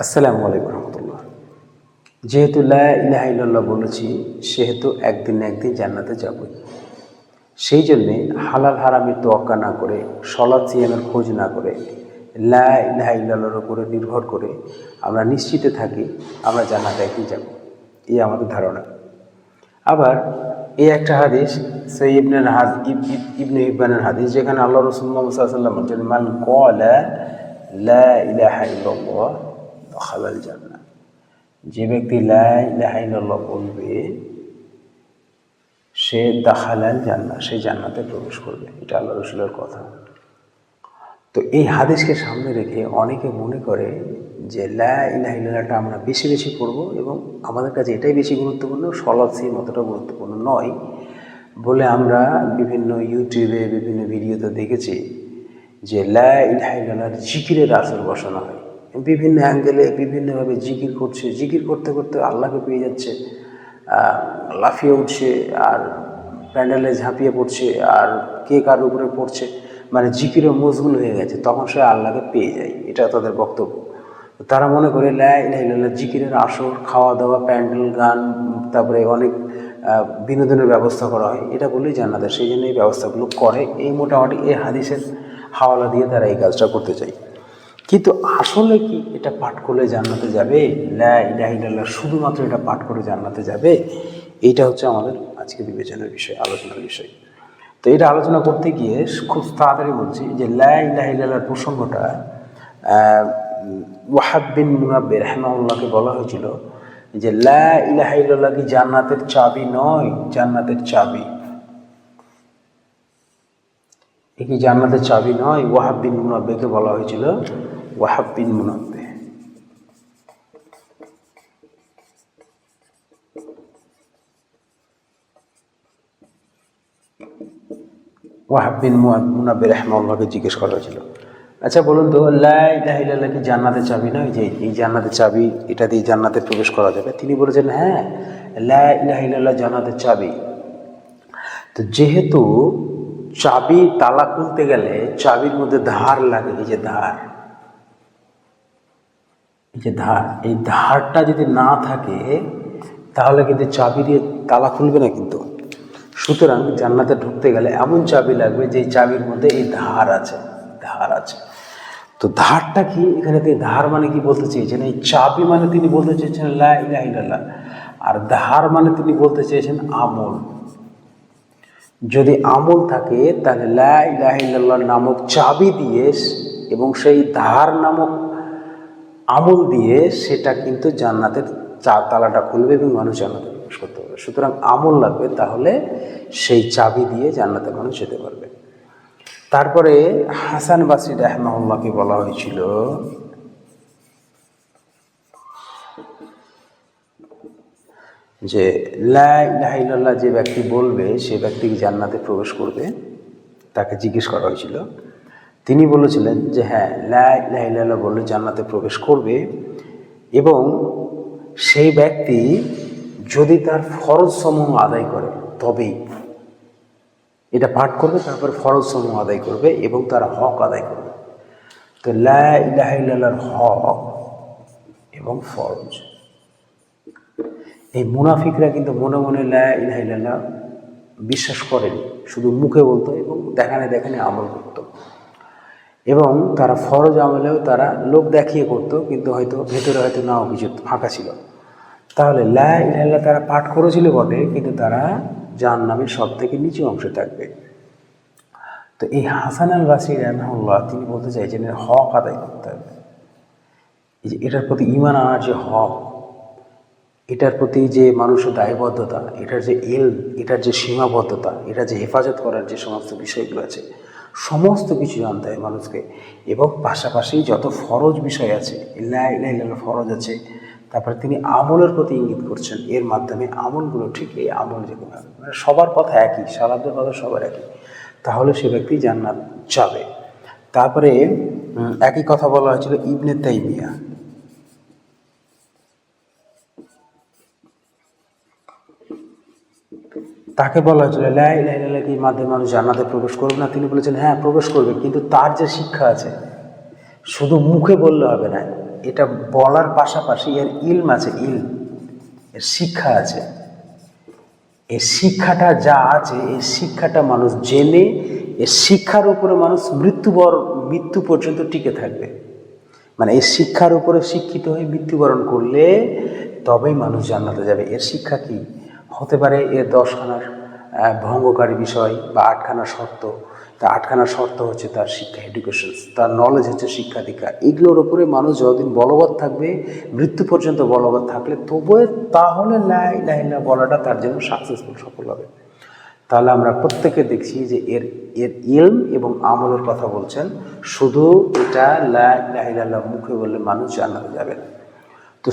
আসসালামু আলাইকুম রহমতুল্লাহ। যেহেতু লা ইলাহা বলেছি, সেহেতু একদিন একদিন জান্নাতে যাবই। সেই জন্যে হালাল হারামের তোয়াক্কা না করে সলাদ সিয়ামের খোঁজ না করে, লা ইলাহা উপরে নির্ভর করে আমরা নিশ্চিতে থাকি আমরা জান্নাতে একদিন যাব। এই আমাদের ধারণা। আবার এই একটা হাদিস সেই ইবনের হাদ ইব, ইব- ইবনে ইবনের হাদিস, যেখানে আল্লাহ রসুল মোহাম্মদ সাল্লাম বলছেন, মান কলা লা দখালাল জান্নাহ যে ব্যক্তি লা ইলাহা ইল্লাল্লাহ বলবে, সে দাখালাল জান্নাহ সে জান্নাতে প্রবেশ করবে। এটা আল্লাহ রসুলের কথা। তো এই হাদিসকে সামনে রেখে অনেকে মনে করে যে লা ইলাহা ইল্লাল্লাহটা আমরা বেশি বেশি করব এবং আমাদের কাছে এটাই বেশি গুরুত্বপূর্ণ সলাদ সিম অতটা গুরুত্বপূর্ণ নয় বলে আমরা বিভিন্ন ইউটিউবে বিভিন্ন ভিডিওতে দেখেছি যে লা ইলাহা ইল্লাল্লাহর জিকিরের আসর বসানো হয়। বিভিন্ন অ্যাঙ্গেলে বিভিন্নভাবে জিকির করছে। জিকির করতে করতে আল্লাহকে পেয়ে যাচ্ছে লাফিয়ে উঠছে আর প্যান্ডেলে ঝাঁপিয়ে পড়ছে আর কে কার উপরে পড়ছে। মানে জিকিরও মজগুল হয়ে গেছে, তখন সে আল্লাহকে পেয়ে যায়। এটা তাদের বক্তব্য। তারা মনে করে লাই লাইল্লাহ জিকিরের আসর খাওয়া দাওয়া প্যান্ডেল, গান, তারপরে অনেক বিনোদনের ব্যবস্থা করা হয়। এটা বলেই জান্নাতের সেই জন্য এই ব্যবস্থাগুলো করে। এই মোটামুটি এই হাদিসের হাওয়ালা দিয়ে তারা এই কাজটা করতে চায়। কিন্তু আসলে কি এটা পাঠ করলে জান্নাতে যাবে? লা ইলাহা ইল্লাল্লাহ শুধুমাত্র এটা পাঠ করে জান্নাতে যাবে? এইটা হচ্ছে আমাদের আজকে বিবেচনার বিষয় আলোচনার বিষয়। তো এটা আলোচনা করতে গিয়ে খুব তাড়াতাড়ি বলছি যে লা ইলাহা ইল্লাল্লাহর প্রসঙ্গটা আহ, ওয়াহাব বিন মুনাব্বির রহমাউল্লাহকে বলা হয়েছিল যে লা ইলাহা ইল্লাল্লাহ কি জান্নাতের চাবি নয়? জান্নাতের চাবি। এ কি জান্নাতের চাবি নয়? ওয়াহাব বিন মুনাব্বেকে বলা হয়েছিল ওয়াহাব বিন মুনাব্বে ওয়াহাব বিন মুনাব্বে রহমাউল্লাহকে জিজ্ঞেস করা হয়েছিল। আচ্ছা বলুন তো, লা ইলাহা ইল্লাল্লাহ কি জান্নাতের চাবি নয়? যে এই জান্নাতের চাবি, এটা দিয়ে জান্নাতে প্রবেশ করা যাবে। তিনি বলেছেন হ্যাঁ লা ইলাহা ইল্লাল্লাহ জান্নাতের চাবি। তো যেহেতু চাবি তালা খুলতে গেলে চাবির মধ্যে ধার লাগে, এই যে ধার। যে ধার, এই ধারটা যদি না থাকে, তাহলে কিন্তু চাবি দিয়ে তালা খুলবে না কিন্তু। সুতরাং জান্নাতে ঢুকতে গেলে এমন চাবি লাগবে যে চাবির মধ্যে এই ধার আছে ধার আছে। তো ধারটা কি? এখানে তিনি ধার মানে কি বলতে চেয়েছেন? এই চাবি মানে তিনি বলতে চেয়েছেন, লা ইলাহা আর ধার মানে তিনি বলতে চেয়েছেন, আমল। যদি আমল থাকে, তাহলে লা ইলাহা ইল্লাল্লাহ নামক চাবি দিয়ে এবং সেই ধার নামক আমল দিয়ে সেটা কিন্তু জান্নাতের চা তালাটা খুলবে এবং মানুষ জান্নাতে প্রবেশ করতে পারবে। সুতরাং আমল লাগবে তাহলে সেই চাবি দিয়ে জান্নাতে মানুষ যেতে পারবে। তারপরে হাসান বাসি রাহমাহুল্লাহকে বলা হয়েছিল, যে লা ইলাহা ইল্লাল্লাহ যে ব্যক্তি বলবে সে ব্যক্তি জান্নাতে প্রবেশ করবে? তাকে জিজ্ঞেস করা হয়েছিল। তিনি বলেছিলেন যে হ্যাঁ লা ইলাহা ইল্লাল্লাহ বললে জান্নাতে প্রবেশ করবে এবং সেই ব্যক্তি যদি তার ফরজ সমূহ আদায় করে, তবেই এটা পাঠ করবে, তারপর ফরজ সমূহ আদায় করবে এবং তার হক আদায় করবে। তো লা ইলাহা ইল্লাল্লাহর হক এবং ফরজ। এই মুনাফিকরা কিন্তু মনে মনে লা ইলাহা ইল্লাল্লাহ বিশ্বাস করেনি, শুধু মুখে বলতো এবং দেখানে দেখানে আমল করতো। এবং তারা ফরজ আমলেও তারা লোক দেখিয়ে করতো, কিন্তু হয়তো ভেতরে হয়তো নাও কিছু ফাঁকা ছিল। তাহলে লা ইলাহা তারা পাঠ করেছিল বটে, কিন্তু তারা যার নামের সব থেকে নিচু অংশে থাকবে। তো এই হাসান আল বাসির রহমাল্লাহ তিনি বলতে চাইছেন, এর হক আদায় করতে হবে। এটার প্রতি ইমান আনার যে হক, এটার প্রতি যে মানুষের দায়বদ্ধতা, এটার যে এল এটার যে সীমাবদ্ধতা এটা যে হেফাজত করার যে সমস্ত বিষয়গুলো আছে সমস্ত কিছু জানতে হয় মানুষকে। এবং পাশাপাশি যত ফরজ বিষয় আছে ফরজ আছে, তারপরে তিনি আমলের প্রতি ইঙ্গিত করছেন, এর মাধ্যমে আমলগুলো ঠিক এই আমল যেগুলো মানে সবার কথা একই, সারাদের কথা সবার একই। তাহলে সে ব্যক্তি জান্নাত যাবে। তারপরে একই কথা বলা হয়েছিল ইবনে তাইমিয়া। তাকে বলা হয়েছিল লাই লাই কি মাধ্যমে মানুষ জান্নাতে প্রবেশ করবে না? তিনি বলেছেন হ্যাঁ প্রবেশ করবে, কিন্তু তার যে শিক্ষা আছে, শুধু মুখে বললে হবে না, এটা বলার পাশাপাশি এর ইলম আছে, ইল, এর শিক্ষা আছে। এই শিক্ষাটা যা আছে এই শিক্ষাটা মানুষ জেনে এই শিক্ষার উপরে মানুষ মৃত্যুবর, মৃত্যু পর্যন্ত টিকে থাকবে। মানে এই শিক্ষার উপরে শিক্ষিত হয়ে মৃত্যুবরণ করলে তবেই মানুষ জান্নাতে যাবে। এর শিক্ষা কি? হতে পারে এর দশখানার ভঙ্গকারী বিষয় বা আটখানা শর্ত। তা আটখানা শর্ত হচ্ছে তার শিক্ষা এডুকেশন তার নলেজ হচ্ছে শিক্ষা দীক্ষা। এগুলোর উপরে মানুষ যতদিন বলবৎ থাকবে, মৃত্যু পর্যন্ত বলবৎ থাকলে তবুও তাহলে লাই লাইলা বলাটা তার জন্য সাকসেসফুল সফল হবে। তাহলে আমরা প্রত্যেকে দেখছি যে এর এর ইলম এবং আমলের কথা বলছেন, শুধু এটা লা ইলাহা ইল্লাল্লাহ মুখে বললে মানুষ জান্নাতে যাবে না। তো